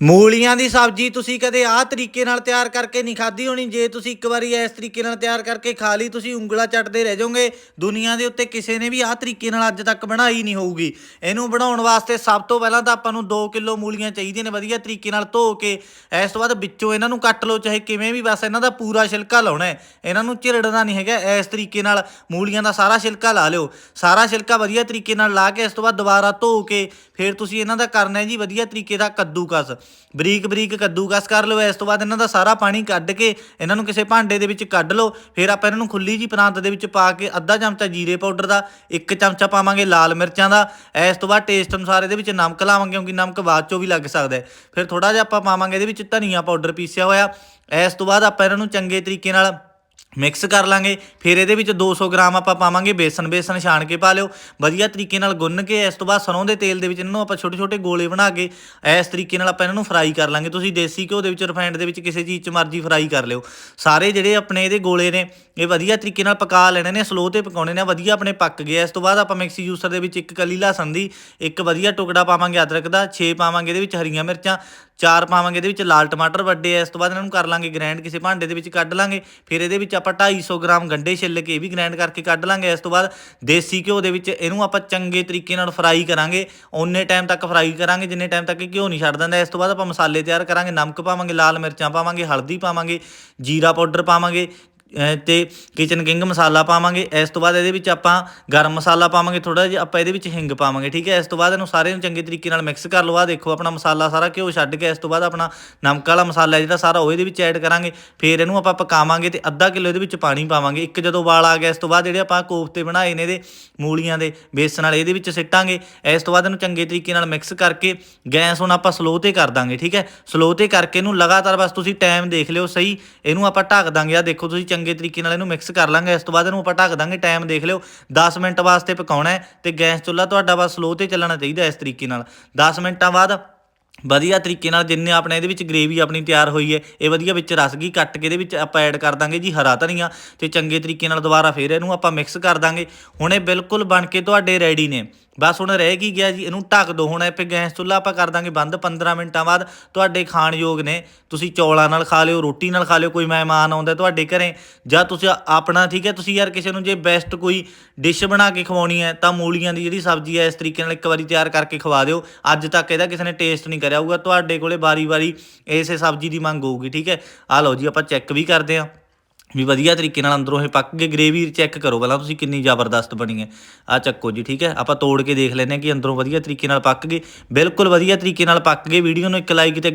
ਮੂਲੀਆਂ ਦੀ ਸਬਜ਼ੀ ਤੁਸੀਂ ਕਦੇ ਆਹ ਤਰੀਕੇ ਨਾਲ ਤਿਆਰ ਕਰਕੇ ਨਹੀਂ ਖਾਧੀ ਹੋਣੀ? ਜੇ ਤੁਸੀਂ ਇੱਕ ਵਾਰੀ ਇਸ ਤਰੀਕੇ ਨਾਲ ਤਿਆਰ ਕਰਕੇ ਖਾ ਲਈ, ਤੁਸੀਂ ਉਂਗਲਾ ਚੱਟਦੇ ਰਹਿ ਜਾਓਗੇ। ਦੁਨੀਆ ਦੇ ਉੱਤੇ ਕਿਸੇ ਨੇ ਵੀ ਆਹ ਤਰੀਕੇ ਨਾਲ ਅੱਜ ਤੱਕ ਬਣਾਈ ਨਹੀਂ ਹੋਊਗੀ। ਇਹਨੂੰ ਬਣਾਉਣ ਵਾਸਤੇ ਸਭ ਤੋਂ ਪਹਿਲਾਂ ਤਾਂ ਆਪਾਂ ਨੂੰ 2 ਕਿਲੋ ਮੂਲੀਆਂ ਚਾਹੀਦੀਆਂ ਨੇ ਵਧੀਆ ਤਰੀਕੇ ਨਾਲ ਧੋ ਕੇ, ਇਸ ਤੋਂ ਬਾਅਦ ਵਿੱਚੋਂ ਇਹਨਾਂ ਨੂੰ ਕੱਟ ਲਓ, ਚਾਹੇ ਕਿਵੇਂ ਵੀ ਬਸ ਇਹਨਾਂ ਦਾ ਪੂਰਾ ਛਿਲਕਾ ਲਾਉਣਾ ਹੈ। ਇਹਨਾਂ ਨੂੰ ਝਿਰੜਨਾ ਨਹੀਂ ਹੈਗਾ, ਇਸ ਤਰੀਕੇ ਨਾਲ ਮੂਲੀਆਂ ਦਾ ਸਾਰਾ ਛਿਲਕਾ ਲਾ ਲਿਓ। ਸਾਰਾ ਛਿਲਕਾ ਵਧੀਆ ਤਰੀਕੇ ਨਾਲ ਲਾ ਕੇ ਇਸ ਤੋਂ ਬਾਅਦ ਦੁਬਾਰਾ ਧੋ ਕੇ ਫਿਰ ਤੁਸੀਂ ਇਹਨਾਂ ਦਾ ਕਰਨਾ ਹੈ ਜੀ ਵਧੀਆ ਤਰੀਕੇ ਦਾ ਕੱਦੂਕਸ। ਬਰੀਕ ਬਰੀਕ ਕੱਦੂਕਸ ਕਰ ਲਓ, ਇਸ ਤੋਂ ਬਾਅਦ ਇਹਨਾਂ ਦਾ ਸਾਰਾ ਪਾਣੀ ਕੱਢ ਕੇ ਇਹਨਾਂ ਨੂੰ ਕਿਸੇ ਭਾਂਡੇ ਦੇ ਵਿੱਚ ਕੱਢ ਲਓ, ਫਿਰ ਆਪਾਂ ਇਹਨਾਂ ਨੂੰ ਖੁੱਲੀ ਜੀ ਪ੍ਰਾਂਤ ਦੇ ਵਿੱਚ ਪਾ ਕੇ ਅੱਧਾ ਚਮਚਾ ਜੀਰੇ ਪਾਊਡਰ ਦਾ, ਇੱਕ ਚਮਚਾ ਪਾਵਾਂਗੇ ਲਾਲ ਮਿਰਚਾਂ ਦਾ, ਇਸ ਤੋਂ ਬਾਅਦ ਟੇਸਟ ਅਨੁਸਾਰ ਇਹਦੇ ਵਿੱਚ ਨਮਕ ਲਾਵਾਂਗੇ, ਕਿਉਂਕਿ ਨਮਕ ਬਾਅਦ ਚੋਂ ਵੀ ਲੱਗ ਸਕਦਾ ਫਿਰ ਥੋੜਾ ਜਿਹਾ ਆਪਾਂ ਪਾਵਾਂਗੇ ਇਹਦੇ ਵਿੱਚ ਧਨੀਆ ਪਾਊਡਰ ਪੀਸਿਆ ਹੋਇਆ, ਇਸ ਤੋਂ ਬਾਅਦ ਆਪਾਂ ਇਹਨਾਂ ਨੂੰ ਚੰਗੇ ਤਰੀਕੇ ਨਾਲ ਮਿਕਸ ਕਰ ਲਾਂਗੇ, ਫਿਰ ਇਹਦੇ ਵਿੱਚ 200 ਗ੍ਰਾਮ ਆਪਾਂ ਪਾਵਾਂਗੇ ਬੇਸਨ ਬੇਸਨ ਛਾਣ ਕੇ ਪਾ ਲਿਓ। ਵਧੀਆ ਤਰੀਕੇ ਨਾਲ ਗੁੰਨ ਕੇ, ਇਸ ਤੋਂ ਬਾਅਦ ਸਰੋਂ ਦੇ ਤੇਲ ਦੇ ਵਿੱਚ ਇਹਨਾਂ ਨੂੰ ਆਪਾਂ ਛੋਟੇ ਛੋਟੇ ਗੋਲੇ ਬਣਾ ਕੇ, ਇਸ ਤਰੀਕੇ ਨਾਲ ਆਪਾਂ ਇਹਨਾਂ ਨੂੰ ਫਰਾਈ ਕਰ ਲਾਂਗੇ। ਤੁਸੀਂ ਦੇਸੀ ਘਿਓ ਦੇ ਵਿੱਚ ਰਿਫਾਈਨਡ ਦੇ ਵਿੱਚ ਕਿਸੇ ਚੀਜ਼ 'ਚ ਮਰਜ਼ੀ ਫਰਾਈ ਕਰ ਲਿਓ। ਸਾਰੇ ਜਿਹੜੇ ਆਪਣੇ ਇਹਦੇ ਗੋਲੇ ਨੇ, ਇਹ ਵਧੀਆ ਤਰੀਕੇ ਨਾਲ ਪਕਾ ਲੈਣੇ ਨੇ, ਸਲੋ ਤੇ ਪਕਾਉਣੇ ਨੇ, ਵਧੀਆ ਆਪਣੇ ਪੱਕ ਗਏ ਇਸ ਤੋਂ ਬਾਅਦ ਆਪਾਂ ਮਿਕਸੀ ਜੂਸਰ ਦੇ ਵਿੱਚ ਇੱਕ ਕਲੀ ਲਸਣ ਦੀ ਇੱਕ ਵਧੀਆ ਟੁਕੜਾ ਪਾਵਾਂਗੇ ਅਦਰਕ ਦਾ 6 ਪਾਵਾਂਗੇ ਇਹਦੇ ਵਿੱਚ ਹਰੀਆਂ ਮਿਰਚਾਂ ਚਾਰ ਪਾਵਾਂਗੇ, ਇਹਦੇ ਵਿੱਚ ਲਾਲ ਟਮਾਟਰ ਵੱਡੇ ਆ, ਇਸ ਤੋਂ ਬਾਅਦ ਇਹਨਾਂ ਨੂੰ ਕਰ ਲਾਂਗੇ ਗ੍ਰਾਈਂਡ ਕਿਸੇ ਭਾਂਡੇ ਦੇ ਵਿੱਚ ਕੱਢ ਲਾਂਗੇ। ਫਿਰ ਇਹਦੇ ਵਿੱਚ ਆਪਾਂ 250 ਗ੍ਰਾਮ ਗੰਡੇ ਛਿੱਲ ਕੇ ਇਹ ਵੀ ਗ੍ਰਾਈਂਡ ਕਰਕੇ ਕੱਢ ਲਾਂਗੇ। ਇਸ ਤੋਂ ਬਾਅਦ ਦੇਸੀ ਘਿਓ ਦੇ ਵਿੱਚ ਇਹਨੂੰ ਆਪਾਂ ਚੰਗੇ ਤਰੀਕੇ ਨਾਲ ਫਰਾਈ ਕਰਾਂਗੇ। ਓਨੇ ਟਾਈਮ ਤੱਕ ਫਰਾਈ ਕਰਾਂਗੇ, ਜਿੰਨੇ ਟਾਈਮ ਤੱਕ ਘਿਓ ਨਹੀਂ ਛੱਡ ਦਿੰਦਾ। ਇਸ ਤੋਂ ਬਾਅਦ ਆਪਾਂ ਮਸਾਲੇ ਤਿਆਰ ਕਰਾਂਗੇ, ਨਮਕ ਪਾਵਾਂਗੇ, ਲਾਲ ਮਿਰਚਾਂ ਪਾਵਾਂਗੇ, ਹਲਦੀ ਪਾਵਾਂਗੇ, ਜੀਰਾ ਪਾਊਡਰ ਪਾਵਾਂਗੇ। ਤੇ ਕਿਚਨ ਕਿੰਗ ਮਸਾਲਾ ਪਾਵਾਂਗੇ। ਇਸ ਤੋਂ ਬਾਅਦ ਇਹਦੇ ਵਿੱਚ ਆਪਾਂ ਗਰਮ ਮਸਾਲਾ ਪਾਵਾਂਗੇ ਥੋੜਾ ਜਿਹਾ, ਆਪਾਂ ਇਹਦੇ ਵਿੱਚ ਹਿੰਗ ਪਾਵਾਂਗੇ, ਠੀਕ ਹੈ? ਇਸ ਤੋਂ ਬਾਅਦ ਇਹਨੂੰ ਸਾਰੇ ਨੂੰ ਚੰਗੇ ਤਰੀਕੇ ਨਾਲ ਮਿਕਸ ਕਰ ਲਓ। ਆ ਦੇਖੋ, ਆਪਣਾ ਮਸਾਲਾ ਸਾਰਾ ਘਿਓ ਛੱਡ ਕੇ ਇਸ ਤੋਂ ਬਾਅਦ ਆਪਣਾ ਨਮਕ ਵਾਲਾ ਮਸਾਲਾ ਜਿਹੜਾ ਸਾਰਾ, ਉਹ ਇਹਦੇ ਵਿੱਚ ਐਡ ਕਰਾਂਗੇ। ਫਿਰ ਇਹਨੂੰ ਆਪਾਂ ਪਕਾਵਾਂਗੇ ਤੇ ਅੱਧਾ ਕਿਲੋ ਇਹਦੇ ਵਿੱਚ ਪਾਣੀ ਪਾਵਾਂਗੇ। ਇੱਕ ਜਦੋਂ ਵਾਲ ਆ ਗਿਆ, ਇਸ ਤੋਂ ਬਾਅਦ ਜਿਹੜੇ ਆਪਾਂ ਕੋਫਤੇ ਬਣਾਏ ਨੇ ਇਹਦੇ ਮੂਲੀਆਂ ਦੇ, ਬੇਸਣ ਵਾਲੇ, ਇਹਦੇ ਵਿੱਚ ਸਿੱਟਾਂਗੇ। ਇਸ ਤੋਂ ਬਾਅਦ ਇਹਨੂੰ ਚੰਗੇ ਤਰੀਕੇ ਨਾਲ ਮਿਕਸ ਕਰਕੇ ਗੈਸ ਹੁਣ ਆਪਾਂ ਸਲੋ ਤੇ ਕਰ ਦਾਂਗੇ, ਠੀਕ ਹੈ? ਸਲੋ ਤੇ ਕਰਕੇ ਇਹਨੂੰ ਲਗਾਤਾਰ ਬਸ ਤੁਸੀਂ ਟਾਈਮ ਦੇਖ ਲਿਓ ਸਹੀ। ਇਹਨੂੰ ਆਪਾਂ ਢੱਕ ਦਾਂਗੇ। ਆ ਦੇਖੋ, ਤੁਸੀਂ ਚੰਗੇ ਤਰੀਕੇ ਨਾਲ ਇਹਨੂੰ ਮਿਕਸ ਕਰ ਲਾਂਗੇ। ਇਸ ਤੋਂ ਬਾਅਦ ਇਹਨੂੰ ਆਪਾਂ ਢੱਕ ਦਾਂਗੇ। ਟਾਈਮ ਦੇਖ ਲਿਓ। 10 ਮਿੰਟ ਵਾਸਤੇ ਪਕਾਉਣਾ ਹੈ ਤੇ ਗੈਸ ਚੁੱਲ੍ਹਾ ਤੁਹਾਡਾ ਬਸ ਸਲੋ ਤੇ ਚੱਲਣਾ ਚਾਹੀਦਾ ਇਸ ਤਰੀਕੇ ਨਾਲ। 10 ਮਿੰਟਾਂ ਬਾਅਦ ਵਧੀਆ ਤਰੀਕੇ ਨਾਲ ਜਿੰਨੇ ਆਪਣੇ ਇਹਦੇ ਵਿੱਚ ਗ੍ਰੇਵੀ ਆਪਣੀ ਤਿਆਰ ਹੋਈ ਹੈ, ਇਹ ਵਧੀਆ ਵਿੱਚ ਰਸਗੀ ਕੱਟ ਕੇ ਇਹਦੇ ਵਿੱਚ ਆਪਾਂ ਐਡ ਕਰ ਦਾਂਗੇ ਜੀ ਹਰਾ ਧਨੀਆ ਤੇ ਚੰਗੇ ਤਰੀਕੇ ਨਾਲ ਦੁਬਾਰਾ ਫੇਰ ਇਹਨੂੰ ਆਪਾਂ ਮਿਕਸ ਕਰ ਦਾਂਗੇ। ਹੁਣ ਇਹ ਬਿਲਕੁਲ ਬਣ ਕੇ ਤੁਹਾਡੇ ਰੈਡੀ ਨੇ। ਬਸ ਹੁਣ ਰਹਿ ਕੀ ਗਿਆ ਜੀ, ਇਹਨੂੰ ਢੱਕ ਦੋ। ਹੁਣ ਇਹ ਗੈਸ ਚੁੱਲ੍ਹਾ ਆਪਾਂ ਕਰ ਦਾਂਗੇ ਬੰਦ 15 ਮਿੰਟਾਂ ਬਾਅਦ ਤੁਹਾਡੇ ਖਾਣ ਯੋਗ ਨੇ। ਤੁਸੀਂ ਚੌਲਾਂ ਨਾਲ ਖਾ ਲਿਓ, ਰੋਟੀ ਨਾਲ ਖਾ ਲਿਓ, ਕੋਈ ਮਹਿਮਾਨ ਆਉਂਦਾ ਤੁਹਾਡੇ ਘਰੇ, ਜਾਂ ਤੁਸੀਂ ਆਪਣਾ ਠੀਕ ਹੈ, ਤੁਸੀਂ ਯਾਰ ਕਿਸੇ ਨੂੰ ਜੇ ਬੈਸਟ ਕੋਈ ਡਿਸ਼ ਬਣਾ ਕੇ ਖਵਾਉਣੀ ਹੈ, ਤਾਂ ਮੂਲੀਆਂ ਦੀ ਜਿਹੜੀ ਸਬਜ਼ੀ ਹੈ, ਇਸ ਤਰੀਕੇ ਨਾਲ ਇੱਕ ਵਾਰੀ ਤਿਆਰ ਕਰਕੇ ਖਵਾ ਦਿਓ। ਅੱਜ ਤੱਕ ਇਹਦਾ ਕਿਸੇ ਨੇ ਟੇਸਟ ਨਹੀਂ ਕਰਿਆ ਹੋਊਗਾ, ਤੁਹਾਡੇ ਕੋਲੇ ਵਾਰੀ-ਵਾਰੀ ਇਸੇ ਸਬਜ਼ੀ ਦੀ ਮੰਗ ਹੋਊਗੀ, ਠੀਕ ਹੈ? ਆ ਲਓ ਜੀ, ਆਪਾਂ ਚੈੱਕ ਵੀ ਕਰਦੇ ਹਾਂ। ਵੀ ਵਧੀਆ ਤਰੀਕੇ ਨਾਲ ਅੰਦਰੋਂ ਇਹ ਪੱਕ ਕੇ ਗ੍ਰੇਵੀ ਚੈੱਕ ਕਰੋ ਪਹਿਲਾਂ ਤੁਸੀਂ ਕਿੰਨੀ ਜ਼ਬਰਦਸਤ ਬਣੀ ਹੈ। ਆ ਚੱਕੋ ਜੀ, ਠੀਕ ਹੈ? ਆਪਾਂ ਤੋੜ ਕੇ ਦੇਖ ਲੈਂਦੇ ਹਾਂ ਕਿ ਅੰਦਰੋਂ ਵਧੀਆ ਤਰੀਕੇ ਨਾਲ ਪੱਕ ਗਏ। ਬਿਲਕੁਲ ਵਧੀਆ ਤਰੀਕੇ ਨਾਲ ਪੱਕ ਗਏ। ਵੀਡੀਓ ਨੂੰ ਇੱਕ ਲਾਈਕ ਤੇ